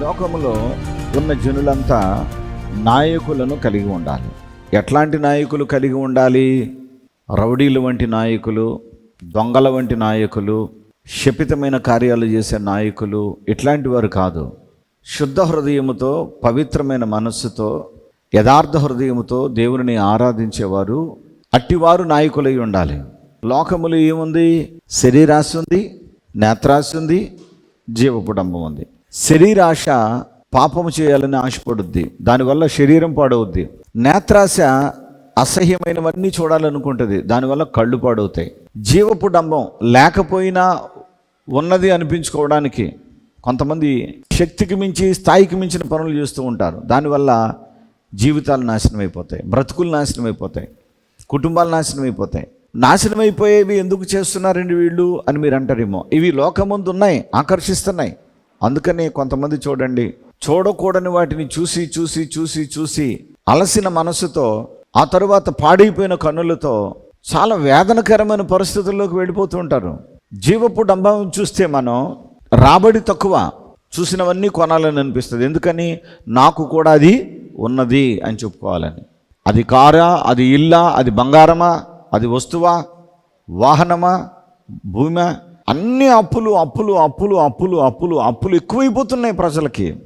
లోకములో ఉన్న జనులంతా నాయకులను కలిగి ఉండాలి. ఎట్లాంటి నాయకులు కలిగి ఉండాలి? రౌడీలు వంటి నాయకులు దొంగల వంటి నాయకులు శపితమైన కార్యాలు చేసే నాయకులు ఇట్లాంటి వారు కాదు. శుద్ధ హృదయముతో పవిత్రమైన మనస్సుతో యథార్థ హృదయముతో దేవుని ఆరాధించేవారు అట్టివారు నాయకులై ఉండాలి. లోకములు ఏముంది? శరీరాశి ఉంది నేత్రాశి ఉంది జీవపుడంబం ఉంది శరీరాశ పాపము చేయాలని ఆశపడుద్ది. దానివల్ల శరీరం పాడవుద్ది. నేత్రాశ అసహ్యమైనవన్నీ చూడాలనుకుంటుంది. దానివల్ల కళ్ళు పాడవుతాయి. జీవపు డంబం లేకపోయినా ఉన్నది అనిపించుకోవడానికి కొంతమంది శక్తికి మించి స్థాయికి మించిన పనులు చేస్తూ ఉంటారు. దానివల్ల జీవితాలు నాశనం అయిపోతాయి బ్రతుకులు నాశనం అయిపోతాయి కుటుంబాలు నాశనం అయిపోతాయి నాశనం అయిపోయేవి ఎందుకు చేస్తున్నారండి వీళ్ళు అని మీరు అంటారేమో. ఇవి లోకముందు ఉన్నాయి ఆకర్షిస్తున్నాయి. అందుకని కొంతమంది చూడండి చూడకూడని వాటిని చూసి చూసి చూసి చూసి అలసిన మనసుతో ఆ తరువాత పాడైపోయిన కన్నులతో చాలా వేదనకరమైన పరిస్థితుల్లోకి వెళ్ళిపోతూ ఉంటారు. జీవపు డంభం చూస్తే మనం రాబడి తక్కువ చూసినవన్నీ కొనాలని అనిపిస్తుంది. ఎందుకని? నాకు కూడా అది ఉన్నది అని చెప్పుకోవాలని. అది కారా? అది ఇల్లా? అది బంగారమా? అది వస్తువా? వాహనమా? భూమా? అన్ని అప్పులు అప్పులు అప్పులు అప్పులు అప్పులు అప్పులు ఎక్కువైపోతున్నాయి ప్రజలకి.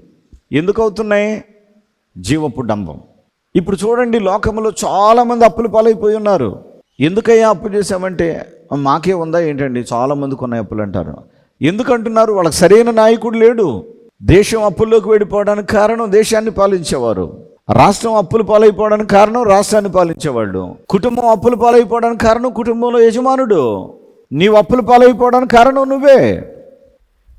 ఎందుకు అవుతున్నాయి జీవపు డంబం. ఇప్పుడు చూడండి లోకంలో చాలామంది అప్పులు పాలైపోయి ఉన్నారు. ఎందుకయ్యా అప్పు చేశామంటే మాకే ఉందా ఏంటండి? చాలామందికి ఉన్నాయి అప్పులు అంటారు. ఎందుకంటున్నారు? వాళ్ళకి సరైన నాయకుడు లేడు. దేశం అప్పుల్లోకి వెళ్ళిపోవడానికి కారణం దేశాన్ని పాలించేవారు. రాష్ట్రం అప్పులు పాలైపోవడానికి కారణం రాష్ట్రాన్ని పాలించేవాళ్ళు. కుటుంబం అప్పులు పాలైపోవడానికి కారణం కుటుంబంలో యజమానుడు. నీవు అప్పులు పాలైపోవడానికి కారణం నువ్వే.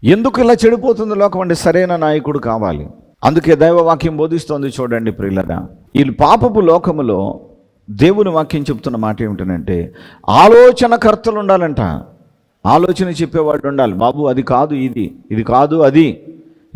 ఎందుకు ఇలా చెడిపోతుంది లోకం అంటే సరైన నాయకుడు కావాలి. అందుకే దైవవాక్యం బోధిస్తోంది చూడండి ప్రియులరా. ఈ పాపపు లోకములో దేవుని వాక్యం చెప్తున్న మాట ఏమిటనంటే ఆలోచనకర్తలు ఉండాలంట. ఆలోచన చెప్పేవాడు ఉండాలి. బాబు అది కాదు ఇది. ఇది కాదు అది.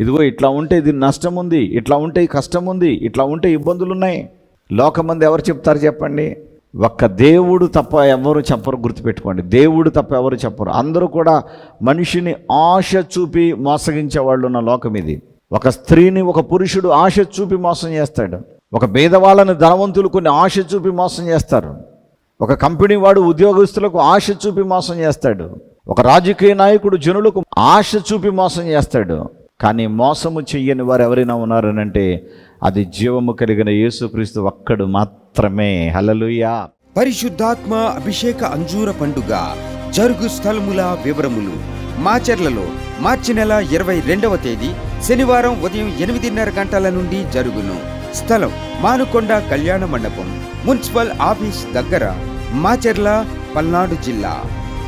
ఇదిగో ఇట్లా ఉంటే ఇది నష్టం ఉంది. ఇట్లా ఉంటే కష్టం ఉంది. ఇట్లా ఉంటే ఇబ్బందులు ఉన్నాయి లోకమంది ఎవరు చెప్తారు చెప్పండి? ఒక్క దేవుడు తప్ప ఎవరు చెప్పరు గుర్తుపెట్టుకోండి. దేవుడు తప్ప ఎవరు చెప్పరు అందరూ కూడా మనిషిని ఆశ చూపి మోసగించే వాళ్ళు ఉన్న లోకం ఇది. ఒక స్త్రీని ఒక పురుషుడు ఆశ చూపి మోసం చేస్తాడు. ఒక భేదవాళ్ళని ధనవంతులు కొన్ని ఆశ చూపి మోసం చేస్తారు. ఒక కంపెనీ వాడు ఉద్యోగస్తులకు ఆశ చూపి మోసం చేస్తాడు. ఒక రాజకీయ నాయకుడు జనులకు ఆశ చూపి మోసం చేస్తాడు. కానీ మోసము చెయ్యని వారు ఎవరైనా ఉన్నారనంటే అది జీవము కలిగిన యేసుక్రీస్తు ఒక్కడు మాత్రమే. హలలుయా పరిశుద్ధాత్మ అభిషేక అంజూర పండుగ జరుగు స్థలముల వివరములు. మాచర్లలో మార్చి నెల ఇరవై రెండవ తేదీ శనివారం ఉదయం ఎనిమిదిన్నర గంటల నుండి జరుగును. స్థలం మానుకొండ కళ్యాణ మండపం మున్సిపల్ ఆఫీస్ దగ్గర మాచర్ల పల్నాడు జిల్లా.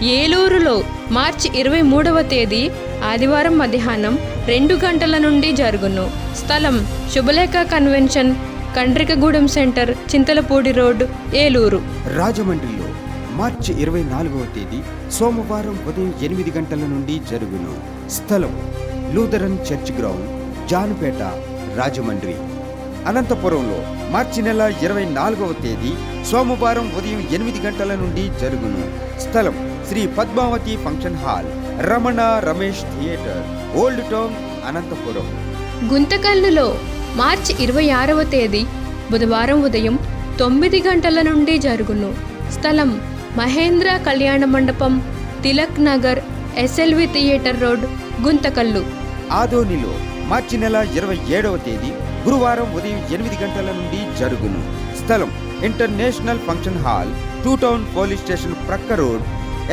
ఏలూరులో మార్చి ఇరవై మూడవ తేదీ ఆదివారం మధ్యాహ్నం రెండు గంటల నుండి జరుగును. స్థలం Shubhalekha convention Kandrikagudem centre Chintalapudi road Eluru. రాజమండ్రిలో మార్చి ఇరవై నాలుగవ తేదీ సోమవారం ఉదయం ఎనిమిది గంటల నుండి జరుగును. స్థలం Lutheran church ground Janupeta Rajahmundry. అనంతపురంలో మార్చి నెల ఇరవై నాలుగవ తేదీ సోమవారం ఉదయం ఎనిమిది గంటల నుండి జరుగును. స్థలం Sri Padmavathi function hall. Ramana Ramesh theatre old town Anantapur. గుంతకల్లులో March ఇరవై ఆరవ తేదీ బుధవారం ఉదయం తొమ్మిది గంటల నుండి జరుగును. స్థలం మహేంద్ర కళ్యాణ మండపం Tilak Nagar SLV theatre road Guntakal. ఆదోనిలో మార్చి నెల ఇరవై ఏడవ తేదీ గురువారం ఉదయం ఎనిమిది గంటల నుండి జరుగును. స్థలం international function hall two town police station ప్రక్క రోడ్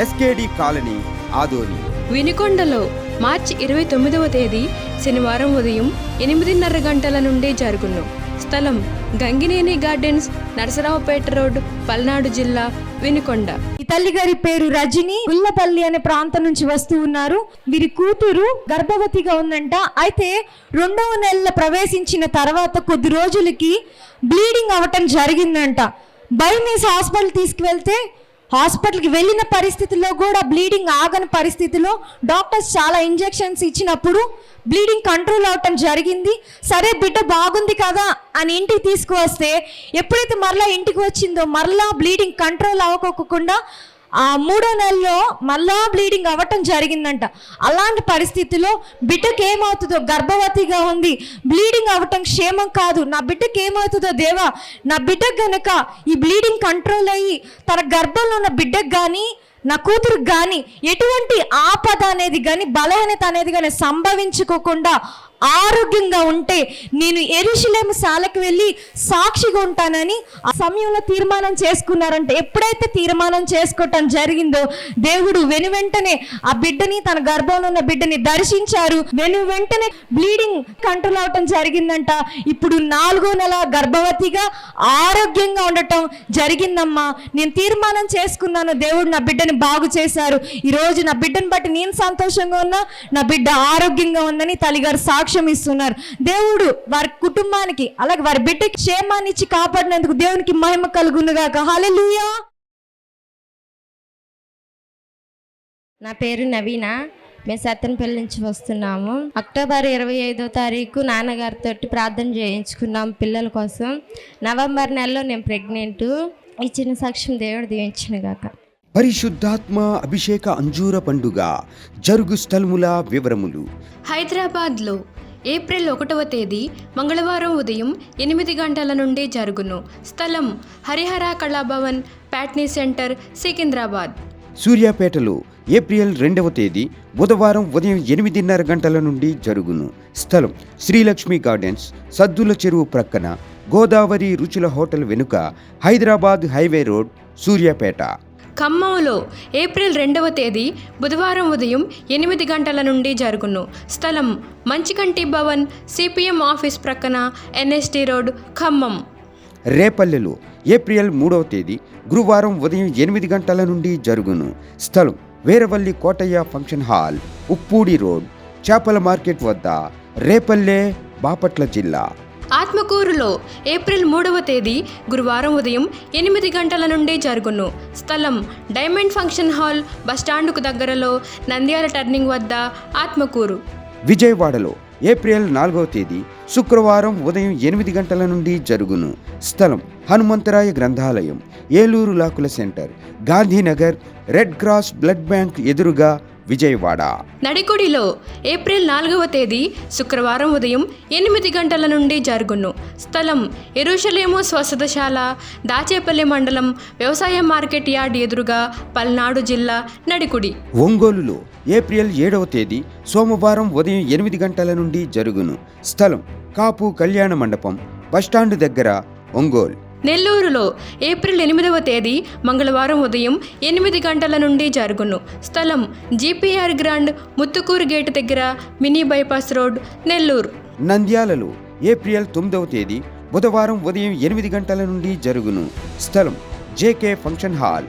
ఎస్కేడి కాలనీ ఆదోని. వినుకొండలో మార్చి ఇరవై తొమ్మిదవ తేదీ శనివారం ఉదయం ఎనిమిదిన్నర గంటల నుండి జరుగును. స్థలం గంగినేని గార్డెన్స్ నరసరావుపేట రోడ్ పల్నాడు జిల్లా వినుకొండ. ఈ తల్లి గారి పేరు రజని. గుల్లపల్లి అనే ప్రాంతం నుంచి వస్తూ ఉన్నారు. వీరి కూతురు గర్భవతిగా ఉందంట. అయితే రెండవ నెలలో ప్రవేశించిన తర్వాత కొద్ది రోజులకి బ్లీడింగ్ అవ్వటం జరిగిందంట. బైమీస్ హాస్పిటల్ తీసుకువెళ్తే హాస్పిటల్కి వెళ్ళిన పరిస్థితిలో కూడా బ్లీడింగ్ ఆగని పరిస్థితిలో డాక్టర్స్ చాలా ఇంజెక్షన్స్ ఇచ్చినప్పుడు బ్లీడింగ్ కంట్రోల్ అవటం జరిగింది. సరే బిడ్డ బాగుంది కదా అని ఇంటికి తీసుకువస్తే ఎప్పుడైతే మరలా ఇంటికి వచ్చిందో మరలా బ్లీడింగ్ కంట్రోల్ అవ్వకోకుండా ఆ మూడో నెలలో మళ్ళా బ్లీడింగ్ అవ్వటం జరిగిందంట. అలాంటి పరిస్థితిలో బిడ్డకి ఏమవుతుందో గర్భవతిగా ఉంది బ్లీడింగ్ అవ్వటం క్షేమం కాదు. నా బిడ్డకి ఏమవుతుందో దేవా నా బిడ్డ గనక ఈ బ్లీడింగ్ కంట్రోల్ అయ్యి తన గర్భంలో ఉన్న బిడ్డకు కానీ నా కూతురుకి కానీ ఎటువంటి ఆపద అనేది కానీ బలహీనత అనేది కానీ సంభవించుకోకుండా ఆరోగ్యంగా ఉంటే నేను ఎరుషులేము శాలకు వెళ్ళి సాక్షిగా ఉంటానని ఆ సమయంలో తీర్మానం చేసుకున్నారంటే. ఎప్పుడైతే తీర్మానం చేసుకోవటం జరిగిందో దేవుడు వెను వెంటనే ఆ బిడ్డని తన గర్భంలో ఉన్న బిడ్డని దర్శించారు. వెను వెంటనే బ్లీడింగ్ కంట్రోల్ అవటం జరిగిందంట. ఇప్పుడు నాలుగో నెల గర్భవతిగా ఆరోగ్యంగా ఉండటం జరిగిందమ్మా. నేను తీర్మానం చేసుకున్నాను. దేవుడు నా బిడ్డని బాగు చేశారు. ఈరోజు నా బిడ్డను బట్టి నేను సంతోషంగా ఉన్నా నా బిడ్డ ఆరోగ్యంగా ఉందని తల్లిగారు సాక్షి సాక్ష్యం ఇస్తున్నారు. దేవుడు వారి కుటుంబానికి అలాగే వారి బిడ్డకి క్షేమాన్ని ఇచ్చి కాపాడినందుకు దేవునికి మహిమ కలుగునుగాక హల్లెలూయా నా పేరు నవీన. మేము సత్తెనపల్లి నుంచి వస్తున్నాము. అక్టోబర్ ఇరవై ఐదో తారీఖు నాన్నగారితో ప్రార్థన చేయించుకున్నాం పిల్లల కోసం. నవంబర్ నెలలో నేను ప్రెగ్నెంట్. ఇచ్చిన సాక్ష్యం దేవుడు దీవించిన గాక. పరిశుద్ధాత్మ అభిషేక అంజూర పండుగ. జరుగు స్థలముల వివరములు. హైదరాబాద్లో ఏప్రిల్ ఒకటవ తేదీ మంగళవారం ఉదయం ఎనిమిది గంటల నుండి జరుగును. స్థలం హరిహర కళాభవన్ ప్యాట్నీ సెంటర్ సికింద్రాబాద్. సూర్యాపేటలో ఏప్రిల్ రెండవ తేదీ బుధవారం ఉదయం ఎనిమిదిన్నర గంటల నుండి జరుగును. స్థలం శ్రీలక్ష్మి గార్డెన్స్ సద్దుల చెరువు ప్రక్కన గోదావరి రుచుల హోటల్ వెనుక హైదరాబాద్ హైవే రోడ్ సూర్యాపేట. ఖమ్మంలో ఏప్రిల్ రెండవ తేదీ బుధవారం ఉదయం ఎనిమిది గంటల నుండి జరుగును. స్థలం మంచికంటి భవన్ సిపిఎం ఆఫీస్ ప్రక్కన ఎన్ఎస్టీ రోడ్ ఖమ్మం. రేపల్లెలో ఏప్రిల్ మూడవ తేదీ గురువారం ఉదయం ఎనిమిది గంటల నుండి జరుగును. స్థలం Veeravalli Kotaiah function hall Uppudi road చేపల మార్కెట్ వద్ద రేపల్లె బాపట్ల జిల్లా. ఆత్మకూరులో ఏప్రిల్ మూడవ తేదీ గురువారం ఉదయం ఎనిమిది గంటల నుండి జరుగును. స్థలం డైమండ్ ఫంక్షన్ హాల్ బస్టాండుకు దగ్గరలో నంద్యాల టర్నింగ్ వద్ద ఆత్మకూరు. విజయవాడలో ఏప్రిల్ నాలుగవ తేదీ శుక్రవారం ఉదయం ఎనిమిది గంటల నుండి జరుగును. స్థలం హనుమంతరాయ గ్రంథాలయం Eluru లాకుల centre Gandhinagar red cross blood bank ఎదురుగా విజయవాడ. నడికుడిలో ఏప్రిల్ నాలుగవ తేదీ శుక్రవారం ఉదయం ఎనిమిది గంటల నుండి జరుగును. స్థలం ఎరుషలేము స్వస్థతశాల దాచేపల్లి మండలం వ్యవసాయ మార్కెట్ యార్డ్ ఎదురుగా పల్నాడు జిల్లా నడికుడి. ఒంగోలులో ఏప్రిల్ ఏడవ తేదీ సోమవారం ఉదయం ఎనిమిది గంటల నుండి జరుగును. స్థలం కాపు కళ్యాణ మండపం బస్టాండ్ దగ్గర ఒంగోల్. నెల్లూరులో ఏప్రిల్ ఎనిమిదవ తేదీ మంగళవారం ఉదయం ఎనిమిది గంటల నుండి జరుగును. స్థలం జీపీఆర్ గ్రాండ్ ముత్తుకూరు గేటు దగ్గర మినీ బైపాస్ రోడ్ నెల్లూరు. నంద్యాలలో ఏప్రిల్ తొమ్మిదవ తేదీ బుధవారం ఉదయం ఎనిమిది గంటల నుండి జరుగును. స్థలం JK function hall.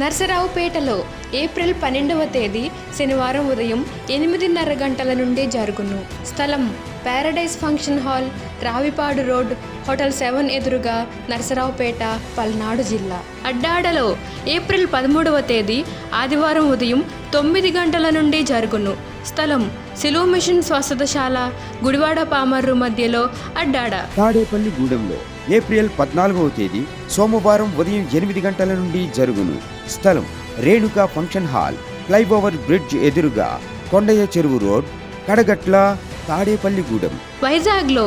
నర్సరావుపేటలో ఏప్రిల్ పన్నెండవ తేదీ శనివారం ఉదయం ఎనిమిదిన్నర గంటల నుండి జరుగును. స్థలం paradise function hall Ravipadu road hotel seven ఎదురుగా నర్సరావుపేట పల్నాడు జిల్లా. అడ్డాడలో ఏప్రిల్ పదమూడవ తేదీ ఆదివారం ఉదయం తొమ్మిది గంటల నుండి జరుగును. స్థలం సిలువ మిషన్ స్వస్థతశాల గుడివాడ పామర్రు మధ్యలో అడ్డాడ. తాడేపల్లి గూడెంలో ఏప్రిల్ పద్నాలుగవ తేదీ సోమవారం ఉదయం ఎనిమిది గంటల నుండి జరుగును. స్థలం Renuka function hall flyover bridge ఎదురుగా కొండయ్య చెరువు రోడ్ కడగట్ల తాడేపల్లిగూడెం. వైజాగ్లో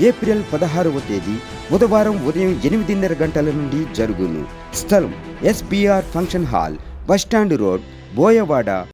ఏప్రిల్ పదహారవ తేదీ బుధవారం ఉదయం ఎనిమిదిన్నర గంటల నుండి జరుగును. స్థలం SBR function hall bus stand road Boyavada